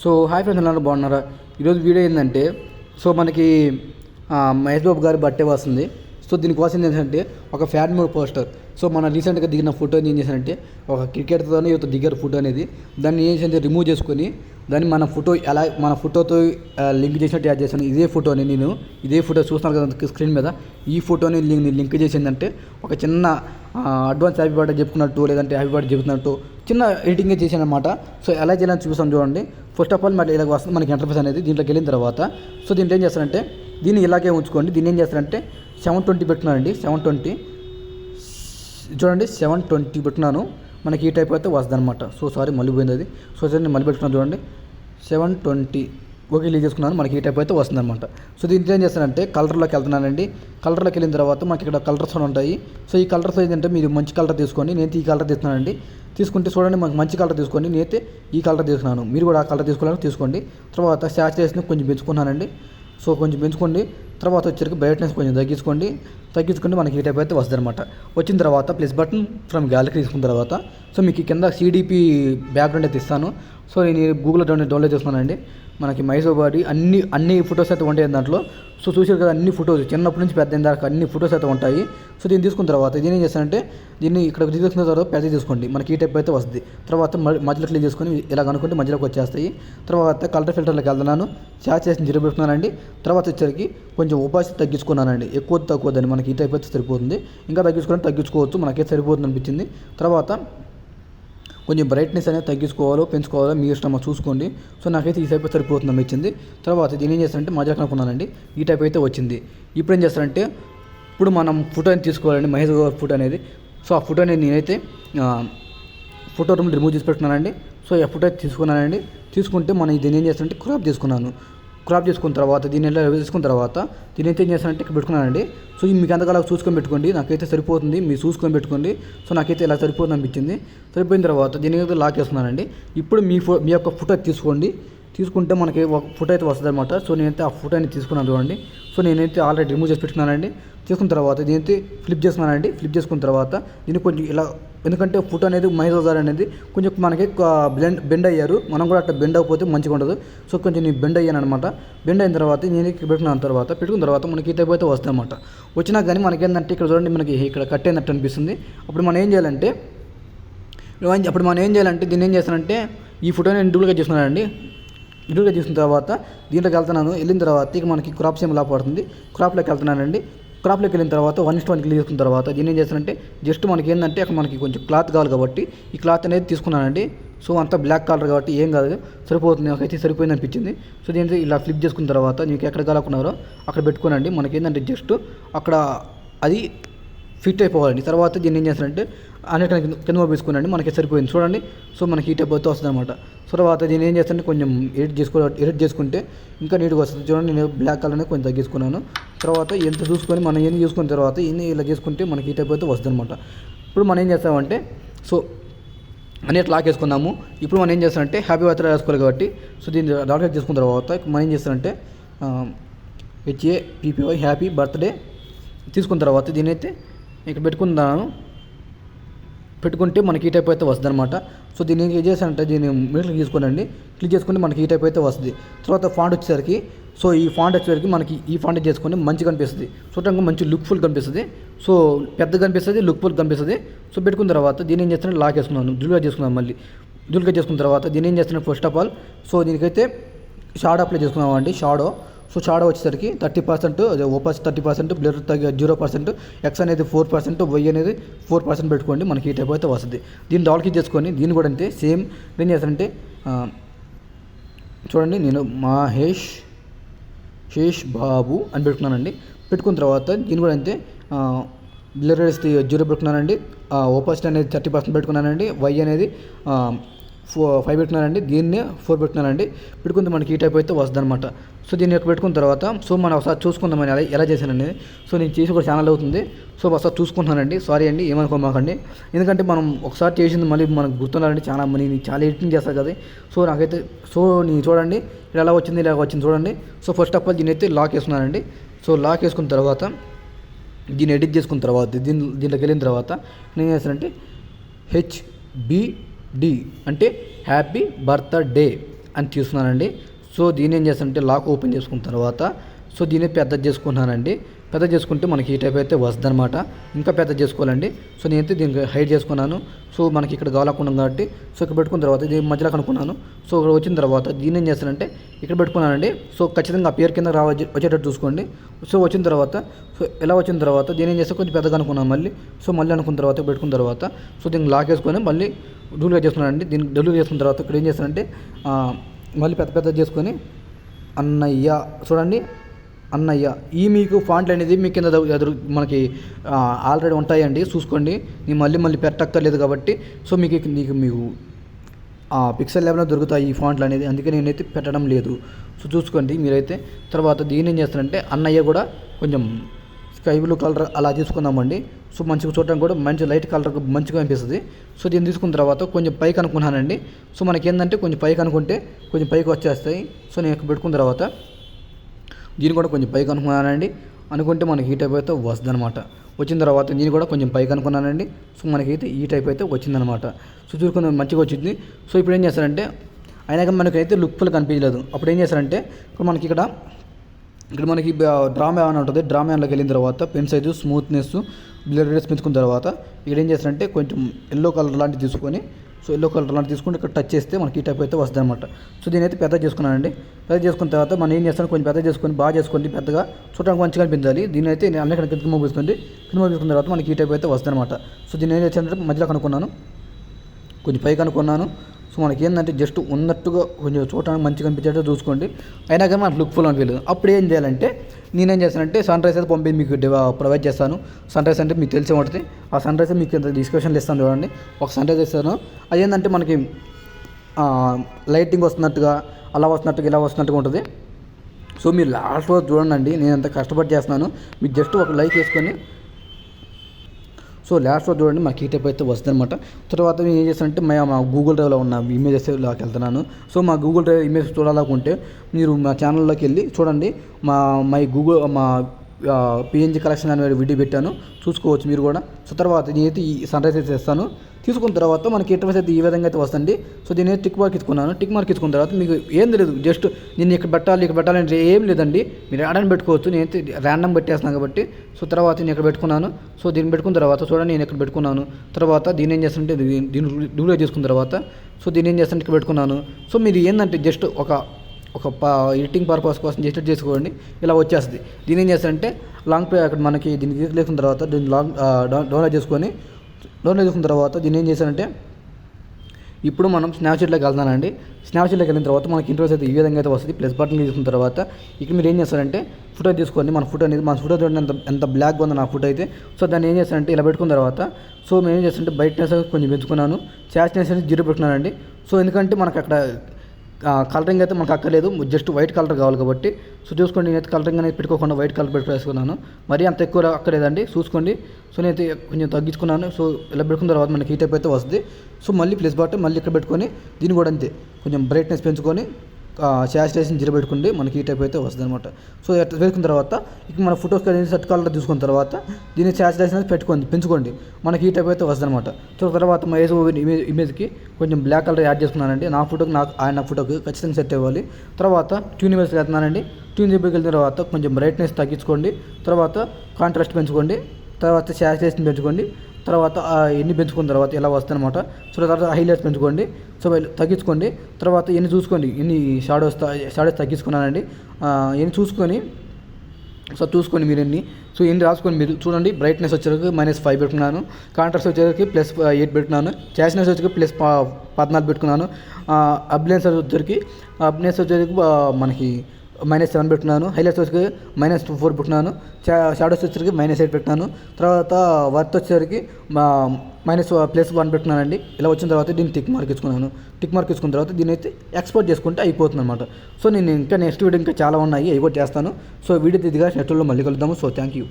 So hi friends ఎలా బాగున్నారా? ఈరోజు వీడియో ఏంటంటే సో మనకి మహేష్ బాబు గారి బర్త్డే వస్తుంది. సో దీనికోసం ఏంటంటే ఒక ఫ్యాన్ మూడ్ పోస్టర్. సో మన రీసెంట్గా దిగిన ఫోటోని ఏం చేశానంటే ఒక క్రికెట్తోనే యువత దిగారు ఫోటో అనేది. దాన్ని ఏం చేసి రిమూవ్ చేసుకొని దాన్ని మన ఫోటో ఎలా మన ఫోటోతో లింక్ చేసినట్టు యాడ్ చేశాను. ఇదే ఫోటోని నేను ఇదే ఫోటో చూస్తున్నాను కదా స్క్రీన్ మీద. ఈ ఫోటోని లింక్ లింక్ చేసిందంటే ఒక చిన్న అడ్వాన్స్ హ్యాపీ బర్త్డే చెప్పుకున్నట్టు లేదంటే హ్యాపీ బర్త్డే చెప్తున్నట్టు చిన్న ఎడిటింగ్ చేశాను అనమాట సో ఎలా చేయాలని చూపిస్తాను చూడండి. ఫస్ట్ ఆఫ్ ఆల్ మరి ఇలా వస్తుంది మనకి ఇంటర్ఫేస్ అనేది దీంట్లోకి వెళ్ళిన తర్వాత. సో దీంట్లో ఏం చేస్తారంటే దీన్ని ఇలాగే ఉంచుకోండి. దీన్ని ఏం చేస్తారంటే సెవెన్ ట్వంటీ పెట్టున్నానండి సెవెన్ ట్వంటీ చూడండి సెవెన్ ట్వంటీ పెట్టినాను మనకి ఈ టైప్ అయితే వస్తుంది అనమాట సో సారీ మళ్ళీ పోయింది అది. సో సార్ నేను మళ్ళీ పెట్టుకున్నాను చూడండి. సెవెన్ ట్వంటీ ఓకే రిలీజ్ చేసుకున్నాను మనకి ఈ టైప్ అయితే వస్తుంది అనమాట సో దీంట్లో ఏం చేస్తానంటే కలర్లోకి వెళ్తున్నానండి. కలర్లోకి వెళ్ళిన తర్వాత మనకి ఇక్కడ కలర్స్ ఉంటాయి. సో ఈ కలర్స్ ఏంటంటే మీరు మంచి కలర్ తీసుకొని నేను ఈ కలర్ తీసుకున్నానండి తీసుకుంటే చూడండి మనకి మంచి కలర్ తీసుకోండి నేనైతే ఈ కలర్ తీసుకున్నాను. మీరు కూడా ఆ కలర్ తీసుకోవాలని తీసుకోండి. తర్వాత శాచురేషన్ కొంచెం పెంచుకున్నానండి. సో కొంచెం పెంచుకోండి. తర్వాత వచ్చరికి బ్రైట్నెస్ కొంచెం తగ్గించుకోండి. తగ్గించుకుంటే మనకి ఈ టైప్ అయితే వస్తుంది అనమాట వచ్చిన తర్వాత ప్లస్ బటన్ ఫ్రమ్ గ్యాలరీ తీసుకున్న తర్వాత సో మీకు కింద సిడిపి బ్యాక్గ్రౌండ్ అయితే ఇస్తాను. సో నేను గూగుల్లో డౌన్లోడ్ డౌన్లోడ్ చేస్తున్నానండి. మనకి మైసూర్ బాడీ అన్ని అన్ని ఫొటోస్ అయితే ఉంటాయి దాంట్లో. సో చూసారు కదా అన్ని ఫొటోస్ చిన్నప్పటి నుంచి పెద్ద దాకా అన్ని ఫొటోస్ అయితే ఉంటాయి. సో దీన్ని తీసుకున్న తర్వాత దీని ఏం చేస్తానంటే దీన్ని ఇక్కడ తీసుకున్న తర్వాత పెద్ద తీసుకోండి. మనకి ఈ టైప్ అయితే వస్తుంది. తర్వాత మధ్యలో క్లీన్ చేసుకొని ఇలా అనుకుంటే మధ్యలోకి వచ్చేస్తాయి. తర్వాత కలర్ ఫిల్టర్లోకి వెళ్తున్నాను. చార్జ్ చేసి జీరో తర్వాత వచ్చరికి కొంచెం ఉపాధి తగ్గించుకున్నానండి. ఎక్కువ తక్కువ దాన్ని మనకి ఈ టైప్ అయితే సరిపోతుంది. ఇంకా తగ్గించుకుంటే తగ్గించుకోవచ్చు. మనకైతే సరిపోతుంది అనిపించింది. తర్వాత కొంచెం బ్రైట్నెస్ అనేది తగ్గించుకోవాలో పెంచుకోవాలో మీ ఇష్టం చూసుకోండి. సో నాకైతే ఈ టైప్ సరిపోతుందని సరిపోతుంది తర్వాత దీని ఏం చేస్తానంటే జాగ్రత్త కనుక్కున్నానండి ఈ టైప్ అయితే వచ్చింది. ఇప్పుడు ఏం చేస్తారంటే ఇప్పుడు మనం ఫోటోని తీసుకోవాలండి మహేష్ గారి ఫోటో అనేది. సో ఆ ఫోటోని నేనైతే ఫోటో రూమ్ రిమూవ్ చేసి పెట్టుకున్నానండి. సో ఆ ఫోటో అయితే తీసుకున్నానండి. తీసుకుంటే మనం దీన్ని ఏం చేస్తానంటే క్రాప్ తీసుకున్నాను క్రాప్ చేసుకున్న తర్వాత దీన్ని ఎలా చేసుకున్న తర్వాత దీని అయితే ఏం చేస్తానంటే ఇక్కడ పెట్టుకున్నానండి. సో మీకు ఎంతకాలం చూసుకొని పెట్టుకోండి నాకైతే సరిపోతుంది మీరు చూసుకొని పెట్టుకోండి. సో నాకైతే ఇలా సరిపోతుంది అనిపించింది. సరిపోయిన తర్వాత దీని అయితే లాక్ చేస్తున్నానండి ఇప్పుడు మీ ఫో మీ యొక్క ఫోటో తీసుకోండి. తీసుకుంటే మనకి ఒక ఫోటో అయితే వస్తుంది అనమాట సో నేనైతే ఆ ఫోటోని తీసుకున్నాను చూడండి. సో నేనైతే ఆల్రెడీ రిమూవ్ చేసి పెట్టుకున్నానండి. చేసుకున్న తర్వాత దీనికి ఫ్లిప్ చేసుకున్నానండి. ఫ్లిప్ చేసుకున్న తర్వాత దీన్ని కొంచెం ఇలా ఎందుకంటే ఫోటో అనేది మైజోజార్ అనేది. కొంచెం మనకి బ్లెండ్ బెండ్ అయ్యారు. మనం కూడా అట్లా బెండ్ అయిపోతే మంచిగా ఉండదు. సో కొంచెం నేను బెండ్ అయ్యాను అనమాట బెండ్ అయిన తర్వాత నేను పెట్టుకున్న తర్వాత పెట్టుకున్న తర్వాత మనకి ఈ అయితే వస్తాయి అనమాట వచ్చినా కానీ మనకి ఏంటంటే ఇక్కడ చూడండి మనకి ఇక్కడ కట్ అయినట్టు అనిపిస్తుంది. అప్పుడు మనం ఏం చేయాలంటే అప్పుడు మనం ఏం చేయాలంటే దీన్ని ఏం చేస్తానంటే ఈ ఫోటో నేను డూప్లికేట్ చేస్తున్నానండి డూప్లికేట్ చేసిన తర్వాత దీంట్లోకి వెళ్తున్నాను. వెళ్ళిన తర్వాత ఇక మనకి క్రాప్ సేమ్ లా పడుతుంది. క్రాప్లోకి వెళ్తున్నానండి. క్రాప్లోకి వెళ్ళిన తర్వాత వన్ ఇస్ట్ వన్ తీసుకున్న తర్వాత దీన్ని ఏం చేస్తానంటే జస్ట్ మనకి ఏంటంటే అక్కడ మనకి కొంచెం క్లాత్ కావాలి కాబట్టి ఈ క్లాత్ అనేది తీసుకున్నానండి. సో అంతా బ్లాక్ కలర్ కాబట్టి ఏం కాదు. సరిపోతుంది నాకైతే సరిపోయింది అనిపించింది. సో దీని ఇలా ఫ్లిప్ చేసుకున్న తర్వాత మీకు ఎక్కడ కాలకున్నారో అక్కడ పెట్టుకోనండి. మనకి ఏంటంటే జస్ట్ అక్కడ అది ఫిట్ అయిపోవాలండి. తర్వాత దీన్ని ఏం చేస్తానంటే అనేక కింద పంపించుకోనండి మనకి సరిపోయింది. చూడండి. సో మనకి ఈ టైప్ అయితే వస్తుంది అనమాట తర్వాత దీన్ని ఏం చేస్తానంటే కొంచెం ఎడిట్ చేసుకో ఎడిట్ చేసుకుంటే ఇంకా నీట్గా వస్తుంది. చూడండి నేను బ్లాక్ కలర్ అనేది కొంచెం తగ్గించుకున్నాను. తర్వాత ఎంత చూసుకొని మనం ఎన్ని చూసుకున్న తర్వాత ఇన్ని ఇలా చేసుకుంటే మనకి ఈ టైప్ అయితే వస్తుంది అనమాట ఇప్పుడు మనం ఏం చేస్తామంటే సో అన్నిటి లాక్ వేసుకున్నాము ఇప్పుడు మనం ఏం చేస్తామంటే హ్యాపీ బర్త్డే రాసుకోవాలి కాబట్టి సో దీన్ని డాక్టర్ చేసుకున్న తర్వాత మనం ఏం చేస్తామంటే హెచ్ఏ పీపీఓ హ్యాపీ బర్త్డే తీసుకున్న తర్వాత దీనైతే ఇక్కడ పెట్టుకున్నాను పెట్టుకుంటే మనకి ఈ టైప్ అయితే వస్తుంది అనమాట సో దీన్ని ఏం చేశానంటే దీన్ని మిడిల్ తీసుకోనండి క్లిక్ చేసుకుంటే మనకి ఈ టైప్ అయితే వస్తుంది. తర్వాత ఫాంట్ వచ్చేసరికి సో ఈ ఫాంట్ వచ్చేసరికి మనకి ఈ ఫాంట్ చేసుకొని మంచిగా కనిపిస్తుంది. చూడటానికి మంచి లుక్ఫుల్ కనిపిస్తుంది. సో పెద్ద కనిపిస్తుంది లుక్ఫుల్ కనిపిస్తుంది. సో పెట్టుకున్న తర్వాత దీన్ని ఏం చేస్తాను లాక్ చేసుకున్నాను దుల్గా చేసుకున్నాను మళ్ళీ. దుల్గా చేసుకున్న తర్వాత దీన్ని ఏం చేస్తున్నాను ఫస్ట్ ఆఫ్ ఆల్ సో దీనికైతే షాడో అప్లై చేసుకున్నామండి షాడో సో షాడో వచ్చేసరికి thirty percent opacity thirty percent blur తగ్గ జీరో పర్సెంట్ ఎక్స్ అనేది ఫోర్ పర్సెంట్ వై అనేది ఫోర్ పర్సెంట్ పెట్టుకోండి మనకి ఈ టైప్ అయితే వస్తుంది. దీన్ని డౌల్కి చేసుకొని దీన్ని కూడా అంతే సేమ్ నేను చేస్తానంటే చూడండి నేను మహేష్ శేష్ బాబు అని పెట్టుకున్నానండి. పెట్టుకున్న తర్వాత దీన్ని కూడా అంతే బ్లర్ జీరో పెట్టుకున్నానండి. ఓపాసిటీ అనేది థర్టీ పర్సెంట్ పెట్టుకున్నానండి. వై అనేది ఫో ఫైవ్ పెట్టినారండి దీన్ని ఫోర్ పెట్టినారండి పెట్టుకుంటే మనకి ఈ టైప్ అయితే వస్తుంది అనమాట సో దీన్ని యొక్క పెట్టుకున్న తర్వాత సో మనం ఒకసారి చూసుకుందాం అని ఎలా చేశాననేది సో నేను చేసి కూడా ఛానల్ అవుతుంది. సో ఒకసారి చూసుకుంటున్నానండి. సారీ అండి ఏమనుకోమాకండి. ఎందుకంటే మనం ఒకసారి చేసింది మళ్ళీ మనకు గుర్తున్నారండి చాలా మనీ చాలా ఎడిటింగ్ చేస్తారు కదా. సో నాకైతే సో నేను చూడండి ఇలా ఎలా వచ్చింది ఇలా వచ్చింది చూడండి. సో ఫస్ట్ ఆఫ్ ఆల్ దీన్ని అయితే లాక్ వేసుకున్నానండి సో లాక్ వేసుకున్న తర్వాత దీన్ని ఎడిట్ చేసుకున్న తర్వాత దీని దీంట్లోకి వెళ్ళిన తర్వాత నేను ఏం చేస్తానంటే డి అంటే హ్యాపీ బర్త్డే అని తీసుకున్నానండి సో దీని ఏం చేస్తానంటే లాక్ ఓపెన్ చేసుకున్న తర్వాత సో దీన్ని పెద్ద చేసుకుంటున్నానండి. పెద్ద చేసుకుంటే మనకి ఈ టైప్ అయితే వస్తుంది అనమాట ఇంకా పెద్ద చేసుకోవాలండి. సో నేనైతే దీనికి హైడ్ చేసుకున్నాను. సో మనకి ఇక్కడ కావాలనుకున్నాం కాబట్టి సో ఇక్కడ పెట్టుకున్న తర్వాత దీని మధ్యలో కనుక్కున్నాను. సో ఇక్కడ వచ్చిన తర్వాత దీన్ని ఏం చేస్తానంటే ఇక్కడ పెట్టుకున్నానండి. సో ఖచ్చితంగా పేరు కింద రావ వచ్చేటట్టు చూసుకోండి. సో వచ్చిన తర్వాత సో ఎలా వచ్చిన తర్వాత దీని ఏం చేస్తే కొంచెం పెద్దగా అనుకున్నాను మళ్ళీ. సో మళ్ళీ అనుకున్న తర్వాత పెట్టుకున్న తర్వాత సో దీన్ని లాక్ వేసుకొని మళ్ళీ డూలుగా చేసుకున్నానండి. దీన్ని డెలివరీ చేసుకున్న తర్వాత ఇక్కడ ఏం చేస్తానంటే మళ్ళీ పెద్ద పెద్ద చేసుకొని అన్నయ్య చూడండి. అన్నయ్య ఈ మీకు ఫాంట్లు అనేది మీ కింద ఎదురు- మనకి ఆల్రెడీ ఉంటాయండి. చూసుకోండి. నేను మళ్ళీ మళ్ళీ పెట్టక్కర్లేదు కాబట్టి. సో మీకు నీకు మీకు ఆ పిక్సెల్ లెవెల్లో దొరుకుతాయి ఈ ఫాంట్లు అనేది. అందుకే నేనైతే పెట్టడం లేదు. సో చూసుకోండి మీరైతే. తర్వాత దీని ఏం చేస్తానంటే అన్నయ్య కూడా కొంచెం స్కై బ్లూ కలర్ అలా తీసుకుందామండి. సో మంచిగా చూడటం కూడా మంచి లైట్ కలర్ మంచిగా అనిపిస్తుంది. సో దీన్ని తీసుకున్న తర్వాత కొంచెం పైకి అనుకున్నానండి సో మనకి ఏంటంటే కొంచెం పైకి అనుకుంటే కొంచెం పైకి వచ్చేస్తాయి. సో నేను పెట్టుకున్న తర్వాత దీన్ని కూడా కొంచెం పైకి అనుకున్నానండి. అనుకుంటే మనకి ఈ టైప్ అయితే వస్తుంది అనమాట వచ్చిన తర్వాత దీన్ని కూడా కొంచెం పైకి అనుకున్నానండి. సో మనకైతే ఈ టైప్ అయితే వచ్చిందనమాట సో చూసుకుని మంచిగా వచ్చింది. సో ఇప్పుడు ఏం చేస్తారంటే అయినాక మనకైతే లుక్ఫుల్ కనిపించలేదు. అప్పుడు ఏం చేస్తారంటే ఇప్పుడు మనకి ఇక్కడ ఇక్కడ మనకి డ్రామా అని ఉంటుంది. డ్రామా యాన్లోకి వెళ్ళిన తర్వాత పెన్ సైజు స్మూత్నెస్ బ్లర్నెస్ పెంచుకున్న తర్వాత ఇక్కడ ఏం చేస్తారంటే కొంచెం ఎల్లో కలర్ లాంటివి తీసుకొని సో ఎల్లో కలర్ లాంటివి తీసుకుంటే ఇక్కడ టచ్ చేస్తే మనకి ఈ టైప్ అయితే వస్తుంది అనమాట సో దీని అయితే పెద్ద చేసుకున్నానండి. పెద్ద చేసుకున్న తర్వాత మనం ఏం చేస్తాను కొంచెం పెద్ద చేసుకొని బాగా చేసుకోండి పెద్దగా చూడడానికి మంచిగా అనిపించాలి. దీని అయితే నేను అన్నీ కింద మోగిస్తుంది కింద మోగించుకున్న తర్వాత మనకి ఈ టైప్ అయితే వస్తుంది అనమాట సో దీన్ని ఏం చేస్తానంటే మధ్యలో కనుక్కున్నాను. కొంచెం పైకి అనుకున్నాను సో మనకి ఏంటంటే జస్ట్ ఉన్నట్టుగా కొంచెం చూడడానికి మంచిగా అనిపించేటట్టు చూసుకోండి. అయినా కానీ మనకు లుక్ ఫుల్ అనిపించలేదు. అప్పుడు ఏం చేయాలంటే నేనేం చేస్తానంటే సన్ రైజ్ అయితే పంపి మీకు ప్రొవైడ్ చేస్తాను. సన్ రైజ్ అంటే మీకు తెలిసే ఉంటుంది ఆ సన్ రైజ్ మీకు ఇంత డిస్క్రిప్షన్లో ఇస్తాను చూడండి. ఒక సన్ రైజ్ ఇస్తాను. అదేంటంటే మనకి లైటింగ్ వస్తున్నట్టుగా అలా వస్తున్నట్టుగా ఇలా వస్తున్నట్టుగా ఉంటుంది. సో మీరు లాస్ట్ వరకు చూడండి. నేను ఎంత కష్టపడి చేస్తున్నాను. మీరు జస్ట్ ఒక లైక్ వేసుకొని సో లాస్ట్లో చూడండి మాకు ఈ టైప్ అయితే వస్తుంది అనమాట తర్వాత నేను ఏం చేస్తానంటే మా మా గూగుల్ డ్రైవ్లో ఉన్న ఇమేజెస్ లాకి వెళ్తున్నాను. సో మా గూగుల్ డ్రైవ్ ఇమేజ్ చూడాలనుకుంటే మీరు మా ఛానల్లోకి వెళ్ళి చూడండి మా మై గూగుల్ మా పిఎన్జీ కలెక్షన్ అనే వీడియో పెట్టాను చూసుకోవచ్చు మీరు కూడా సో తర్వాత నేనైతే ఈ సన్ రైజ్ అయితే చేస్తాను తీసుకున్న తర్వాత మనకి ఇంటర్ఫేస్ అయితే ఈ విధంగా అయితే వస్తుంది సో దీని టిక్ మార్క్ ఇచ్చుకున్నాను టిక్ మార్క్ ఇచ్చుకున్న తర్వాత మీకు ఏం తెలియదు జస్ట్ నేను ఇక్కడ పెట్టాలి ఇక్కడ పెట్టాలంటే ఏం లేదండి మీరు యాడని పెట్టుకోవచ్చు నేనైతే ర్యాండమ్ పెట్టేస్తున్నాను కాబట్టి సో తర్వాత నేను ఇక్కడ పెట్టుకున్నాను సో దీన్ని పెట్టుకున్న తర్వాత చూడండి నేను ఇక్కడ పెట్టుకున్నాను తర్వాత దీన్ని ఏం చేస్తుంటే దీన్ని డూలో చేసుకున్న తర్వాత సో దీన్ని ఏం చేస్తుంటే ఇక్కడ పెట్టుకున్నాను సో మీరు ఏంటంటే జస్ట్ ఒక ఒక ఎడిటింగ్ పర్పస్ కోసం జస్ట్ చేసుకోండి. ఇలా వచ్చేస్తుంది. దీని ఏం చేస్తారంటే లాంగ్ ప్లే అక్కడ మనకి దీన్ని లేకున్న తర్వాత దీన్ని లాంగ్ డౌన్లోడ్ చేసుకొని డౌన్లోడ్ చేసుకున్న తర్వాత దీన్ని ఏం చేశారంటే ఇప్పుడు మనం స్నాప్చాట్లోకి వెళ్తానండి స్నాప్చాట్లోకి వెళ్ళిన తర్వాత మనకి ఇంటర్వ్యూస్ అయితే ఈ విధంగా అయితే వస్తుంది. ప్లస్ బటన్ తీసుకున్న తర్వాత ఇక్కడ మీరు ఏం చేస్తారంటే ఫోటో తీసుకోండి. మన ఫోటో అనేది మన ఫోటో చూడండి ఎంత ఎంత బ్లాక్గా ఉందో నా ఫోటో అయితే. సో దాన్ని ఏం చేస్తారంటే ఇలా పెట్టుకున్న తర్వాత సో మేము ఏం చేస్తారంటే బ్రైట్నెస్ కొంచెం పెంచుకున్నాను. చాచ్నెస్ అనేది జీరో పెట్టుకున్నానండి. సో ఎందుకంటే మనకు అక్కడ కలరింగ్ అయితే మనకు అక్కర్లేదు. జస్ట్ వైట్ కలర్ కావాలి కాబట్టి. సో చూసుకోండి నేనైతే కలరింగ్ అనేది పెట్టుకోకుండా వైట్ కలర్ పెట్టుకున్నాను మరీ అంత ఎక్కువ అక్కర్లేదండి. చూసుకోండి. సో నేనైతే కొంచెం తగ్గించుకున్నాను. సో ఇలా పెట్టుకున్న తర్వాత మనకి ఈ టైప్ అయితే వస్తుంది. సో మళ్ళీ ప్లస్ బటన్ మళ్ళీ ఇక్కడ పెట్టుకొని దీన్ని కూడా అంతే. కొంచెం బ్రైట్నెస్ పెంచుకొని శాచురేషన్ జీరో పెట్టుకుంటే మనకి ఈ టైప్ అయితే వస్తుంది అనమాట సో ఎట్లా పెట్టుకున్న తర్వాత ఇక మన ఫోటోస్ సెట్ కలర్ తీసుకున్న తర్వాత దీన్ని శాచురేషన్ అనేది పెట్టుకోండి పెంచుకోండి. మనకి ఈ టైప్ అయితే వస్తుంది అనమాట సో తర్వాత మా ఏజ్ ఇమేజ్ ఇమేజ్కి కొంచెం బ్లాక్ కలర్ యాడ్ చేసుకున్నానండి. నా ఫోటోకి నాకు ఆయన ఫోటోకి ఖచ్చితంగా సెట్ అవ్వాలి. తర్వాత ట్యూన్ ఇమేజ్కి వెళ్తున్నానండి. ట్యూన్ ఇమేజ్కి వెళ్ళిన తర్వాత కొంచెం బ్రైట్నెస్ తగ్గించుకోండి. తర్వాత కాంట్రాస్ట్ పెంచుకోండి. తర్వాత శాచురేషన్ పెంచుకోండి. తర్వాత ఎన్ని పెంచుకున్న తర్వాత ఇలా వస్తుందన్నమాట సో తర్వాత హైలైట్స్ పెంచుకోండి. సో తగ్గించుకోండి. తర్వాత ఎన్ని చూసుకోండి. ఎన్ని షాడోస్ షాడోస్ తగ్గించుకున్నానండి. ఎన్ని చూసుకొని సో చూసుకోండి మీరు ఎన్ని. సో ఎన్ని రాసుకొని మీరు చూడండి. బ్రైట్నెస్ వచ్చేసరికి మైనస్ ఫైవ్ పెట్టుకున్నాను. కాంట్రాస్ట్ వచ్చేసరికి ప్లస్ ఎయిట్ పెట్టుకున్నాను. చాస్నెస్ వచ్చేసరికి ప్లస్ పద్నాలుగు పెట్టుకున్నాను. అబ్లెన్స్ వచ్చేసరికి అబ్లెన్స్ వచ్చేసరికి మనకి మైనస్ సెవెన్ పెట్టుకున్నాను హైలైట్స్ వచ్చేసరికి మైనస్ టూ ఫోర్ పెట్టినాను షాడోస్ వచ్చేసరికి మైనస్ ఎయిట్ పెట్టినాను తర్వాత వర్త్ వచ్చేసరికి మైనస్ ప్లస్ వన్ పెట్టినానండి ఇలా వచ్చిన తర్వాత దీన్ని టిక్ మార్క్ ఇచ్చుకున్నాను. టిక్ మార్క్ ఇచ్చుకున్న తర్వాత దీన్ని అయితే ఎక్స్పోర్ట్ చేసుకుంటే అయిపోతుంది అనమాట సో నేను ఇంకా నెక్స్ట్ వీడియో ఇంకా చాలా ఉన్నాయి. అవి కూడా చేస్తాను. సో వీడియో దిద్దిగా నెట్లో మళ్ళీ కలుద్దాము. So thank you